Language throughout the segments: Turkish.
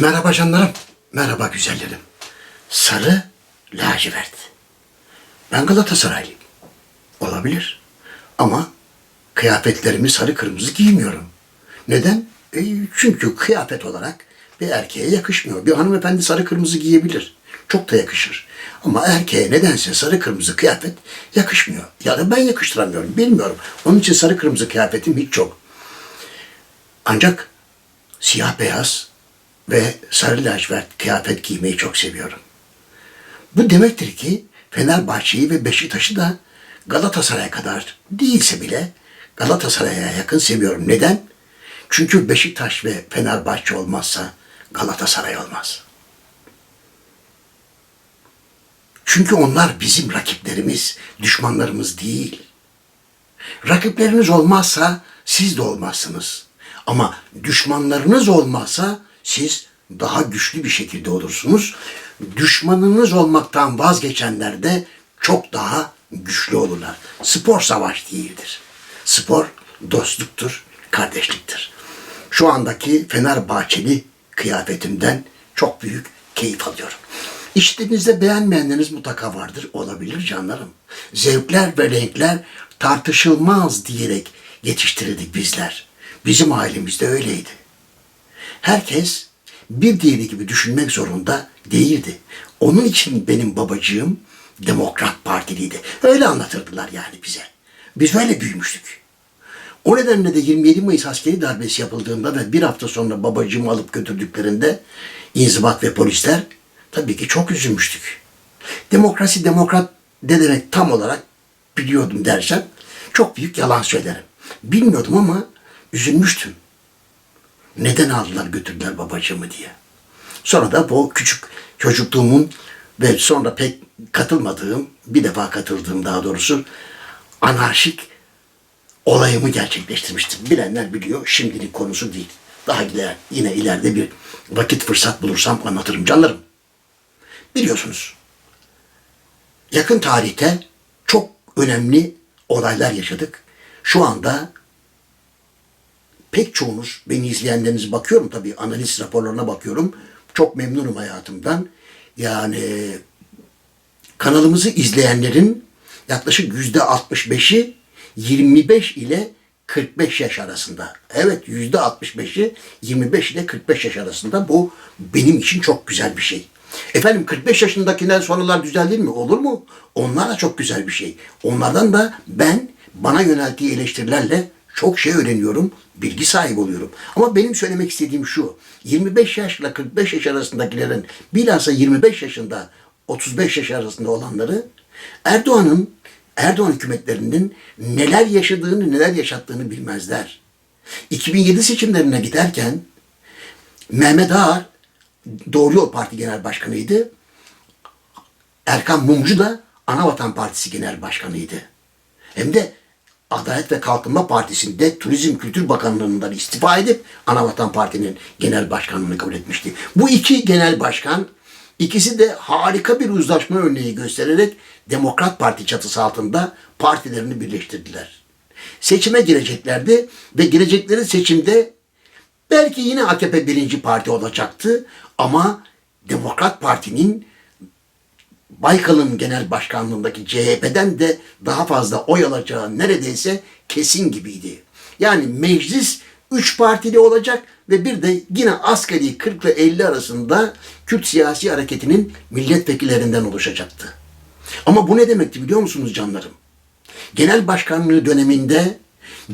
Merhaba canlarım, merhaba güzellerim. Sarı lacivert. Ben Galatasaraylıyım. Olabilir. Ama kıyafetlerimi sarı kırmızı giymiyorum. Neden? E, çünkü kıyafet olarak bir erkeğe yakışmıyor. Bir hanımefendi sarı kırmızı giyebilir. Çok da yakışır. Ama erkeğe nedense sarı kırmızı kıyafet yakışmıyor. Ya da ben yakıştıramıyorum, bilmiyorum. Onun için sarı kırmızı kıyafetim hiç yok. Ancak siyah beyaz ve sarı lacivert kıyafet giymeyi çok seviyorum. Bu demektir ki Fenerbahçe'yi ve Beşiktaş'ı da Galatasaray'a kadar değilse bile Galatasaray'a yakın seviyorum. Neden? Çünkü Beşiktaş ve Fenerbahçe olmazsa Galatasaray olmaz. Çünkü onlar bizim rakiplerimiz, düşmanlarımız değil. Rakipleriniz olmazsa siz de olmazsınız. Ama düşmanlarınız olmazsa siz daha güçlü bir şekilde olursunuz. Düşmanınız olmaktan vazgeçenler de çok daha güçlü olurlar. Spor savaş değildir. Spor dostluktur, kardeşliktir. Şu andaki Fenerbahçeli kıyafetimden çok büyük keyif alıyorum. İşlerinizde beğenmeyenleriniz mutlaka vardır. Olabilir canlarım. Zevkler ve renkler tartışılmaz diyerek yetiştirildik bizler. Bizim ailemizde öyleydi. Herkes bir diğeri gibi düşünmek zorunda değildi. Onun için benim babacığım Demokrat Partiliydi. Öyle anlatırdılar yani bize. Biz öyle büyümüştük. O nedenle de 27 Mayıs askeri darbesi yapıldığında ve bir hafta sonra babacığımı alıp götürdüklerinde inzibat ve polisler tabii ki çok üzülmüştük. Demokrasi demokrat ne demek tam olarak biliyordum dersem çok büyük yalan söylerim. Bilmiyordum ama üzülmüştüm. Neden aldılar götürdüler babacığımı diye. Sonra da bu küçük çocukluğumun ve sonra pek katılmadığım, bir defa katıldığım daha doğrusu anarşik olayımı gerçekleştirmiştim. Bilenler biliyor, şimdilik konusu değil. Daha iler, yine ileride bir vakit fırsat bulursam anlatırım canlarım. Biliyorsunuz, yakın tarihte çok önemli olaylar yaşadık. Şu anda pek çoğunuz, beni izleyenleriniz bakıyorum tabii, analiz raporlarına bakıyorum. Çok memnunum hayatımdan. Yani kanalımızı izleyenlerin yaklaşık yüzde 65'i 25 ile 45 yaş arasında. Evet yüzde 65'i 25 ile 45 yaş arasında. Bu benim için çok güzel bir şey. Efendim 45 yaşındakiler sonralar güzel değil mi? Olur mu? Onlar da çok güzel bir şey. Onlardan da ben bana yönelttiği eleştirilerle çok şey öğreniyorum, bilgi sahibi oluyorum. Ama benim söylemek istediğim şu. 25 yaşla 45 yaş arasındakilerin bilhassa 25 yaşında 35 yaş arasında olanları Erdoğan'ın Erdoğan hükümetlerinin neler yaşadığını, neler yaşattığını bilmezler. 2007 seçimlerine giderken Mehmet Ağar Doğru Yol Parti Genel Başkanı'ydı. Erkan Mumcu da Anavatan Partisi Genel Başkanı'ydı. Hem de Adalet ve Kalkınma Partisi'nde Turizm Kültür Bakanlığı'ndan istifa edip Anavatan Parti'nin genel başkanlığını kabul etmişti. Bu iki genel başkan ikisi de harika bir uzlaşma örneği göstererek Demokrat Parti çatısı altında partilerini birleştirdiler. Seçime gireceklerdi ve girecekleri seçimde belki yine AKP birinci parti olacaktı ama Demokrat Parti'nin Baykal'ın genel başkanlığındaki CHP'den de daha fazla oy alacağı neredeyse kesin gibiydi. Yani meclis 3 partili olacak ve bir de yine asgari 40 ile 50 arasında Kürt siyasi hareketinin milletvekillerinden oluşacaktı. Ama bu ne demekti biliyor musunuz canlarım? Genel başkanlığı döneminde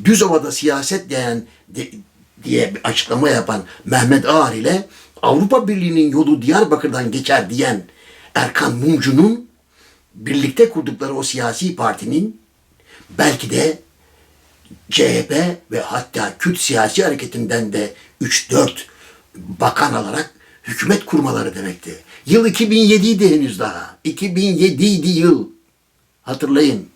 Düzova'da siyaset diyen de- diye bir açıklama yapan Mehmet Ağar ile Avrupa Birliği'nin yolu Diyarbakır'dan geçer diyen Erkan Mumcu'nun birlikte kurdukları o siyasi partinin belki de CHP ve hatta Kürt siyasi hareketinden de 3-4 bakan alarak hükümet kurmaları demekti. Yıl 2007 idi henüz daha. 2007 idi yıl. Hatırlayın.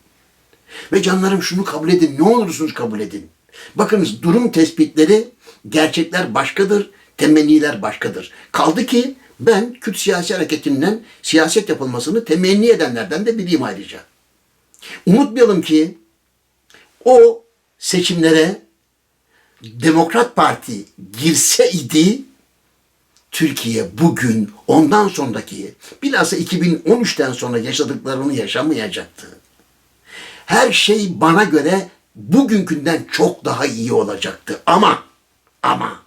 Ve canlarım şunu kabul edin. Ne olursunuz kabul edin. Bakınız durum tespitleri, gerçekler başkadır, temenniler başkadır. Kaldı ki ben Kürt siyasi hareketinden siyaset yapılmasını temenni edenlerden de biriyim ayrıca. Unutmayalım ki o seçimlere Demokrat Parti girseydi Türkiye bugün ondan sonraki bilhassa 2013'ten sonra yaşadıklarını yaşamayacaktı. Her şey bana göre bugünkünden çok daha iyi olacaktı. Ama ama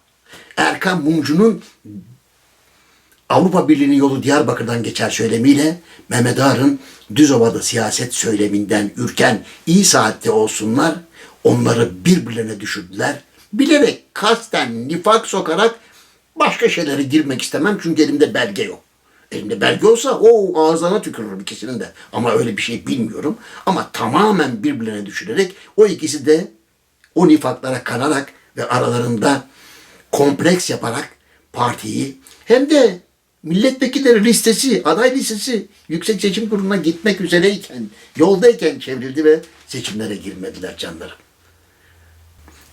Erkan Mumcu'nun Avrupa Birliği'nin yolu Diyarbakır'dan geçer söylemiyle Mehmet Ağar'ın Düzova'da siyaset söyleminden ürken iyi saatte olsunlar onları birbirlerine düşürdüler. Bilerek kasten nifak sokarak başka şeylere girmek istemem çünkü elimde belge yok. Elimde belge olsa o ağzına tükürürüm ikisinin de. Ama öyle bir şey bilmiyorum. Ama tamamen birbirlerine düşürerek o ikisi de o nifaklara kanarak ve aralarında kompleks yaparak partiyi hem de milletvekilleri listesi, aday listesi Yüksek Seçim Kurulu'na gitmek üzereyken, yoldayken çevrildi ve seçimlere girmediler canlarım.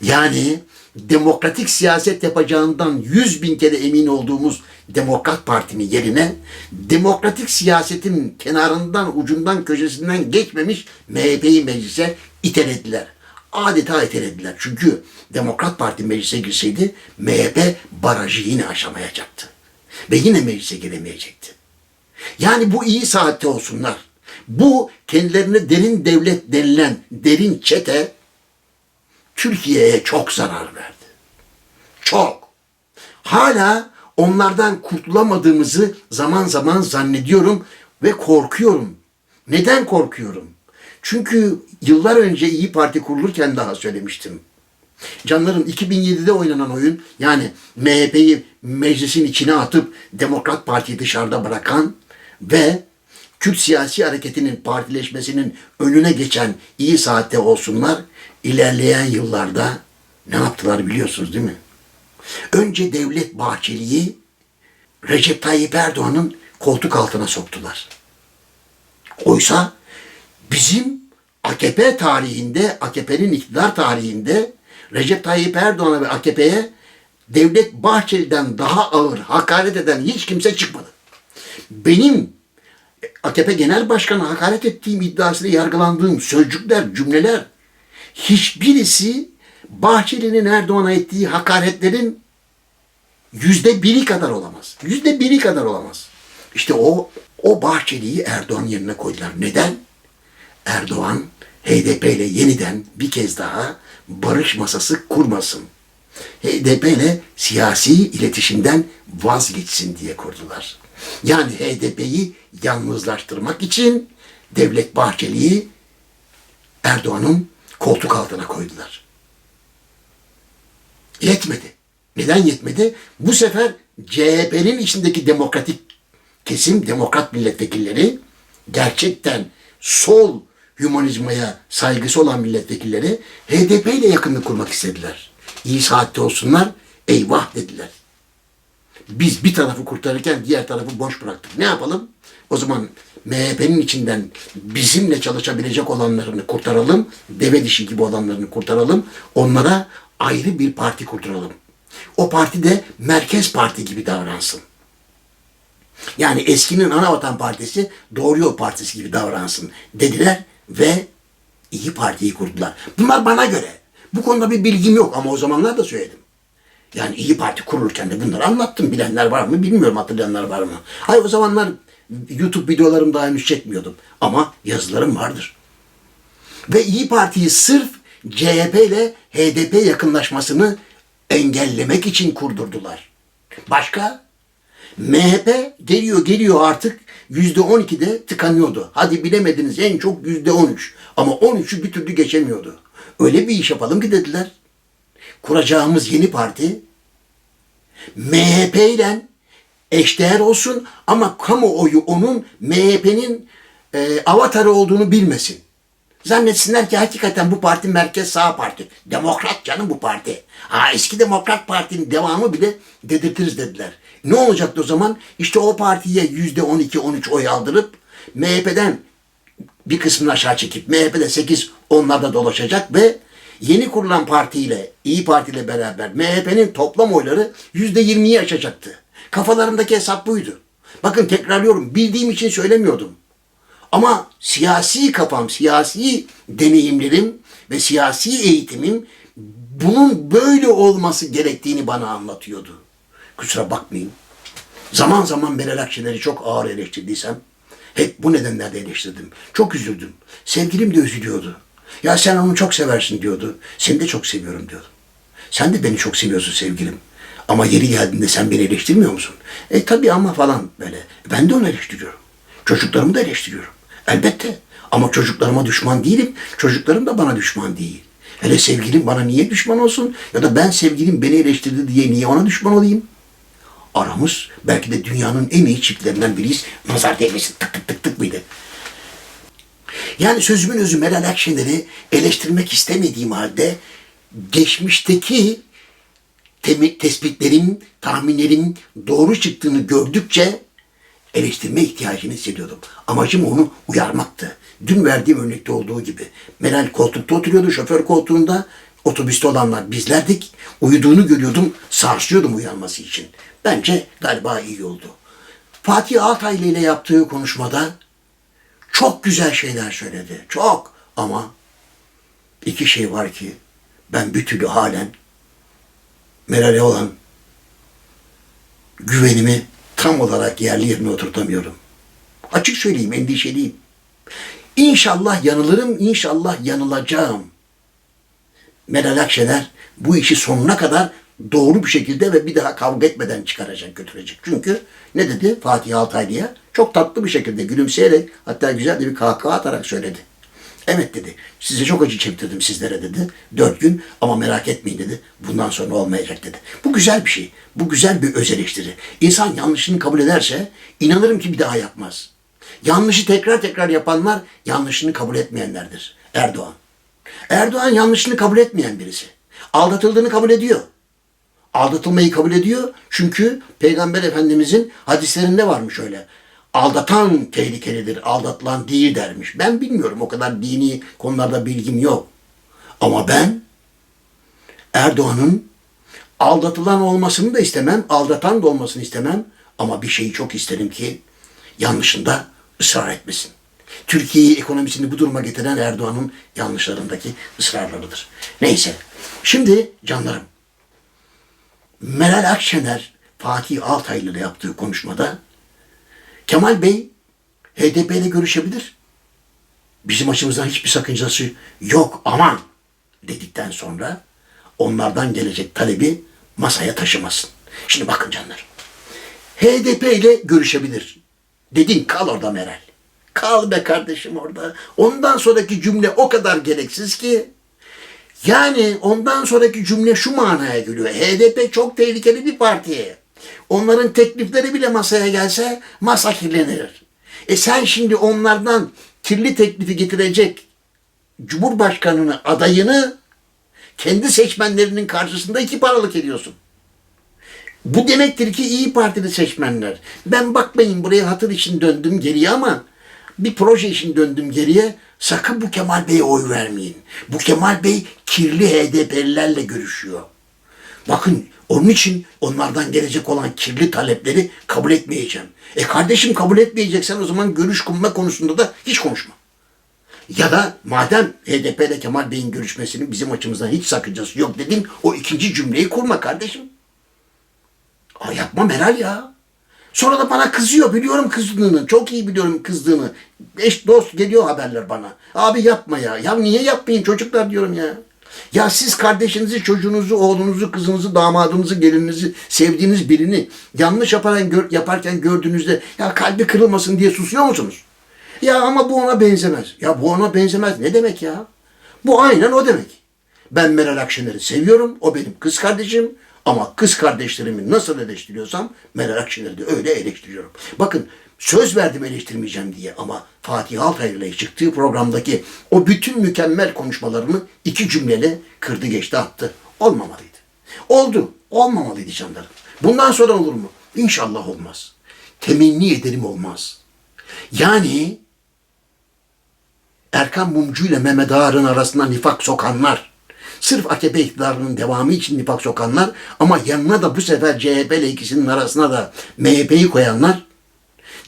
Yani demokratik siyaset yapacağından yüz bin kere emin olduğumuz Demokrat Parti'nin yerine demokratik siyasetin kenarından, ucundan, köşesinden geçmemiş MHP'yi meclise itelediler. Adeta itelediler. Çünkü Demokrat Parti meclise girseydi MHP barajı yine aşamayacaktı. Ve yine meclise giremeyecekti. Yani bu iyi saatte olsunlar. Bu kendilerine derin devlet denilen derin çete Türkiye'ye çok zarar verdi. Çok. Hala onlardan kurtulamadığımızı zaman zaman zannediyorum ve korkuyorum. Neden korkuyorum? Çünkü yıllar önce İyi Parti kurulurken daha söylemiştim. Canlarım 2007'de oynanan oyun yani MHP'yi meclisin içine atıp Demokrat Parti'yi dışarıda bırakan ve Kürt siyasi hareketinin partileşmesinin önüne geçen iyi saatte olsunlar ilerleyen yıllarda ne yaptılar biliyorsunuz değil mi? Önce Devlet Bahçeli'yi Recep Tayyip Erdoğan'ın koltuk altına soktular. Oysa bizim AKP tarihinde, AKP'nin iktidar tarihinde Recep Tayyip Erdoğan'a ve AKP'ye Devlet Bahçeli'den daha ağır hakaret eden hiç kimse çıkmadı. Benim AKP Genel Başkanı hakaret ettiğim iddiasıyla yargılandığım sözcükler, cümleler hiçbirisi Bahçeli'nin Erdoğan'a ettiği hakaretlerin yüzde biri kadar olamaz. Yüzde biri kadar olamaz. İşte o, o Bahçeli'yi Erdoğan yerine koydular. Neden? Erdoğan HDP ile yeniden bir kez daha barış masası kurmasın. HDP ile siyasi iletişimden vazgeçsin diye kurdular. Yani HDP'yi yalnızlaştırmak için Devlet Bahçeli'yi Erdoğan'ın koltuk altına koydular. Yetmedi. Neden yetmedi? Bu sefer CHP'nin içindeki demokratik kesim, demokrat milletvekilleri gerçekten sol hümanizmaya saygısı olan milletvekilleri HDP ile yakınlık kurmak istediler. İyi saatte olsunlar, eyvah dediler. Biz bir tarafı kurtarırken diğer tarafı boş bıraktık. Ne yapalım? O zaman MHP'nin içinden bizimle çalışabilecek olanlarını kurtaralım. Deve dişi gibi olanlarını kurtaralım. Onlara ayrı bir parti kurtaralım. O parti de merkez parti gibi davransın. Yani eskinin Anavatan Partisi Doğru Yol Partisi gibi davransın dediler ve İyi Parti'yi kurdular. Bunlar bana göre. Bu konuda bir bilgim yok ama o zamanlar da söyledim. Yani İyi Parti kurulurken de bunları anlattım. Bilenler var mı bilmiyorum hatırlayanlar var mı? Hayır o zamanlar YouTube videolarım daha henüz çekmiyordum. Ama yazılarım vardır. Ve İyi Parti'yi sırf CHP ile HDP yakınlaşmasını engellemek için kurdurdular. Başka? MHP geliyor geliyor artık yüzde on ikide tıkanıyordu. Hadi bilemediniz en çok yüzde on üç. Ama on üçü bir türlü geçemiyordu. Öyle bir iş yapalım ki dediler. Kuracağımız yeni parti MHP ile eşdeğer olsun ama kamuoyu onun MHP'nin e, avatarı olduğunu bilmesin. Zannetsinler ki hakikaten bu parti merkez sağ parti. Demokrat canım bu parti. Ha eski Demokrat Parti'nin devamı bile dedirtiriz dediler. Ne olacaktı o zaman? İşte o partiye yüzde 12-13 oy aldırıp MHP'den bir kısmını aşağı çekip MHP'de 8 onlarda dolaşacak ve yeni kurulan partiyle İyi Parti ile beraber MHP'nin toplam oyları yüzde 20'yi aşacaktı. Kafalarındaki hesap buydu. Bakın tekrarlıyorum bildiğim için söylemiyordum. Ama siyasi kafam, siyasi deneyimlerim ve siyasi eğitimim bunun böyle olması gerektiğini bana anlatıyordu. Kusura bakmayın. Zaman zaman Meral Akşener'i çok ağır eleştirdiysem hep bu nedenlerle eleştirdim. Çok üzüldüm. Sevgilim de üzülüyordu. Ya sen onu çok seversin diyordu. Seni de çok seviyorum diyordum. Sen de beni çok seviyorsun sevgilim. Ama yeri geldiğinde sen beni eleştirmiyor musun? E tabii ama falan böyle. Ben de onu eleştiriyorum. Çocuklarımı da eleştiriyorum. Elbette. Ama çocuklarıma düşman değilim. Çocuklarım da bana düşman değil. Hele sevgilim bana niye düşman olsun? Ya da ben sevgilim beni eleştirdi diye niye ona düşman olayım? Aramız belki de dünyanın en iyi çiftlerinden biriyiz. Nazar değmesin tık tık tık tık mıydı? Yani sözümün özü Meral Akşener'i eleştirmek istemediğim halde geçmişteki tespitlerim, tahminlerim doğru çıktığını gördükçe eleştirme ihtiyacını hissediyordum. Amacım onu uyarmaktı. Dün verdiğim örnekte olduğu gibi. Meral koltukta oturuyordu, şoför koltuğunda. Otobüste olanlar bizlerdik. Uyuduğunu görüyordum, sarsıyordum uyanması için. Bence galiba iyi oldu. Fatih Altaylı ile yaptığı konuşmada çok güzel şeyler söyledi. Çok. Ama iki şey var ki ben bir türlü halen Meral'e olan güvenimi tam olarak yerli yerine oturtamıyorum. Açık söyleyeyim, endişeliyim. İnşallah yanılırım, inşallah yanılacağım. Meral Akşener bu işi sonuna kadar doğru bir şekilde ve bir daha kavga etmeden çıkaracak, götürecek. Çünkü ne dedi Fatih Altaylı'ya? Çok tatlı bir şekilde gülümseyerek hatta güzel de bir kahkaha atarak söyledi. Evet dedi. Size çok acı çektirdim sizlere dedi. Dört gün ama merak etmeyin dedi. Bundan sonra olmayacak dedi. Bu güzel bir şey. Bu güzel bir öz eleştiri. İnsan yanlışını kabul ederse inanırım ki bir daha yapmaz. Yanlışı tekrar tekrar yapanlar yanlışını kabul etmeyenlerdir. Erdoğan. Erdoğan yanlışını kabul etmeyen birisi. Aldatıldığını kabul ediyor. Aldatılmayı kabul ediyor. Çünkü Peygamber Efendimizin hadislerinde varmış öyle. Aldatan tehlikelidir, aldatılan değil dermiş. Ben bilmiyorum o kadar dini konularda bilgim yok. Ama ben Erdoğan'ın aldatılan olmasını da istemem, aldatan da olmasını istemem. Ama bir şeyi çok isterim ki yanlışında ısrar etmesin. Türkiye'yi ekonomisini bu duruma getiren Erdoğan'ın yanlışlarındaki ısrarlarıdır. Neyse. Şimdi canlarım. Meral Akşener Fatih Altaylı ile yaptığı konuşmada Kemal Bey HDP ile görüşebilir. Bizim açımızdan hiçbir sakıncası yok aman dedikten sonra onlardan gelecek talebi masaya taşımasın. Şimdi bakın canlar. HDP ile görüşebilir. Dedin kal orada Meral. Kal be kardeşim orada. Ondan sonraki cümle o kadar gereksiz ki yani ondan sonraki cümle şu manaya geliyor. HDP çok tehlikeli bir parti. Onların teklifleri bile masaya gelse masa kirlenir. E sen şimdi onlardan kirli teklifi getirecek Cumhurbaşkanını adayını kendi seçmenlerinin karşısında iki paralık ediyorsun. Bu demektir ki iyi Partili seçmenler. Ben bakmayın buraya hatır için döndüm geriye ama bir proje için döndüm geriye. Sakın bu Kemal Bey'e oy vermeyin. Bu Kemal Bey kirli HDP'lilerle görüşüyor. Bakın onun için onlardan gelecek olan kirli talepleri kabul etmeyeceğim. E kardeşim kabul etmeyeceksen o zaman görüş kurma konusunda da hiç konuşma. Ya da madem HDP ile Kemal Bey'in görüşmesinin bizim açımızdan hiç sakıncası yok dedin o ikinci cümleyi kurma kardeşim. Aa, yapma Meral ya. Sonra da bana kızıyor. Biliyorum kızdığını. Çok iyi biliyorum kızdığını. Eş dost geliyor haberler bana. Abi yapma ya. Ya niye yapmayın çocuklar diyorum ya. Ya siz kardeşinizi, çocuğunuzu, oğlunuzu, kızınızı, damadınızı, gelininizi, sevdiğiniz birini yanlış yaparken, gör, yaparken gördüğünüzde ya kalbi kırılmasın diye susuyor musunuz? Ya ama bu ona benzemez. Ya bu ona benzemez ne demek ya? Bu aynen o demek. Ben Meral Akşener'i seviyorum. O benim kız kardeşim. Ama kız kardeşlerimi nasıl eleştiriyorsam Meral Akşener'i de öyle eleştiriyorum. Bakın söz verdim eleştirmeyeceğim diye ama Fatih Altaylı ile çıktığı programdaki o bütün mükemmel konuşmalarını iki cümleyle kırdı geçti attı. Olmamalıydı. Oldu. Olmamalıydı canlarım. Bundan sonra olur mu? İnşallah olmaz. Temenni ederim olmaz. Yani Erkan Mumcu ile Mehmet Ağar'ın arasına nifak sokanlar, sırf AKP iktidarının devamı için nifak sokanlar ama yanına da bu sefer CHP ile ikisinin arasına da MHP'yi koyanlar,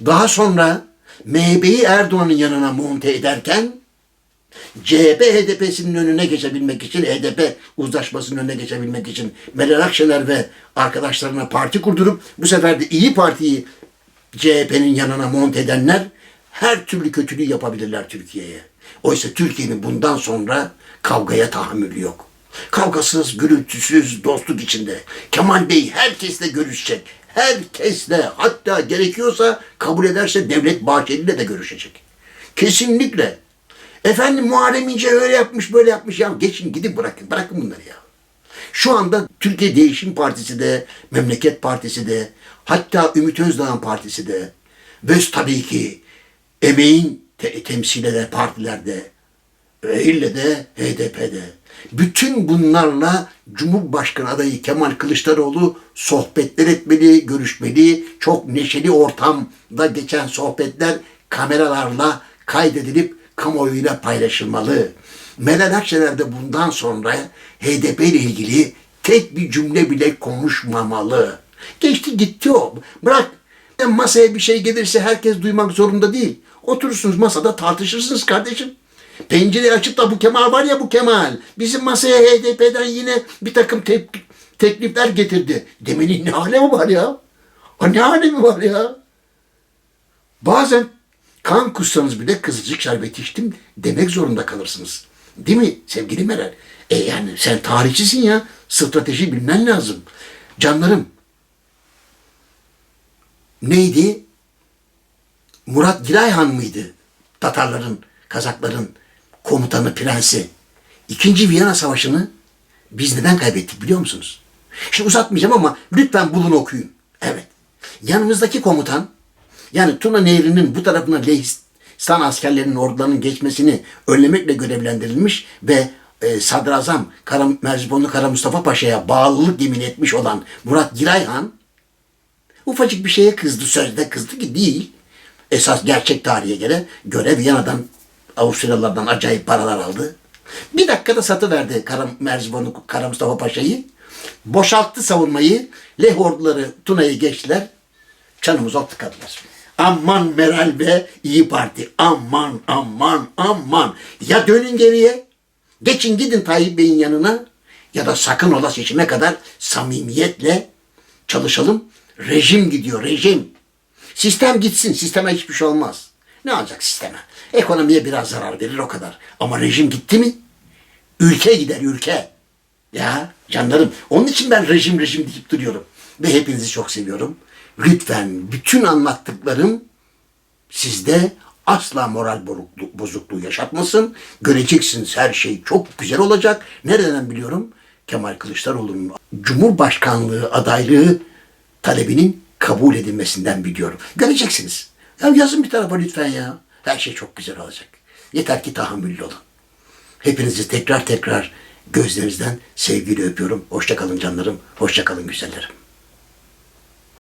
daha sonra MHP'yi Erdoğan'ın yanına monte ederken CHP HDP'sinin önüne geçebilmek için, HDP uzlaşmasının önüne geçebilmek için Meral Akşener ve arkadaşlarına parti kurdurup bu sefer de İyi Parti'yi CHP'nin yanına mont edenler her türlü kötülüğü yapabilirler Türkiye'ye. Oysa Türkiye'nin bundan sonra kavgaya tahammülü yok. Kavgasız, gürültüsüz, dostluk içinde. Kemal Bey herkesle görüşecek. Herkesle hatta gerekiyorsa kabul ederse Devlet Bahçeli'yle de görüşecek. Kesinlikle. Efendim Muharrem İnce öyle yapmış böyle yapmış ya geçin gidin bırakın bırakın bunları ya. Şu anda Türkiye Değişim Partisi de, Memleket Partisi de, hatta Ümit Özdağ'ın partisi de ve tabii ki emeğin te- temsil eden partilerde de HDP'de. Bütün bunlarla Cumhurbaşkanı adayı Kemal Kılıçdaroğlu sohbetler etmeli, görüşmeli. Çok neşeli ortamda geçen sohbetler kameralarla kaydedilip kamuoyuyla paylaşılmalı. Meral Akşener de bundan sonra HDP ile ilgili tek bir cümle bile konuşmamalı. Geçti gitti o. Bırak e, masaya bir şey gelirse herkes duymak zorunda değil. Oturursunuz masada tartışırsınız kardeşim. Pencereyi açıp da bu Kemal var ya bu Kemal. Bizim masaya HDP'den yine bir takım te- teklifler getirdi. Demenin ne alemi var ya? Ha, ne alemi var ya? Bazen kan kussanız bile kızılcık şerbeti içtim demek zorunda kalırsınız. Değil mi sevgili Meral? E yani sen tarihçisin ya. Strateji bilmen lazım. Canlarım. Neydi? Murat Girayhan mıydı? Tatarların, Kazakların komutanı, prensi. İkinci Viyana Savaşı'nı biz neden kaybettik biliyor musunuz? Şimdi uzatmayacağım ama lütfen bulun okuyun. Evet. Yanımızdaki komutan yani Tuna Nehri'nin bu tarafına Lehistan askerlerinin ordularının geçmesini önlemekle görevlendirilmiş ve e, Sadrazam Kara, Merzibonlu Kara Mustafa Paşa'ya bağlılık yemin etmiş olan Murat Girayhan ufacık bir şeye kızdı sözde kızdı ki değil. Esas gerçek tarihe göre göre Viyana'dan Avusturyalılardan acayip paralar aldı. Bir dakikada satıverdi Kara, Merzibonlu Kara Mustafa Paşa'yı. Boşalttı savunmayı. Leh orduları Tuna'yı geçtiler. Çanımız ot tıkadılar. Aman Meral ve İyi Parti. Aman aman aman. Ya dönün geriye. Geçin gidin Tayyip Bey'in yanına. Ya da sakın ola seçime kadar samimiyetle çalışalım. Rejim gidiyor rejim. Sistem gitsin. Sisteme hiçbir şey olmaz. Ne olacak sisteme? Ekonomiye biraz zarar verir o kadar. Ama rejim gitti mi? Ülke gider ülke. Ya canlarım. Onun için ben rejim rejim deyip duruyorum. Ve hepinizi çok seviyorum. Lütfen bütün anlattıklarım sizde asla moral bozukluğu, yaşatmasın. Göreceksiniz her şey çok güzel olacak. Nereden biliyorum? Kemal Kılıçdaroğlu'nun Cumhurbaşkanlığı adaylığı talebinin kabul edilmesinden biliyorum. Göreceksiniz. Ya yazın bir tarafa lütfen ya. Her şey çok güzel olacak. Yeter ki tahammüllü olun. Hepinizi tekrar tekrar gözlerinizden sevgiyle öpüyorum. Hoşça kalın canlarım. Hoşça kalın güzellerim.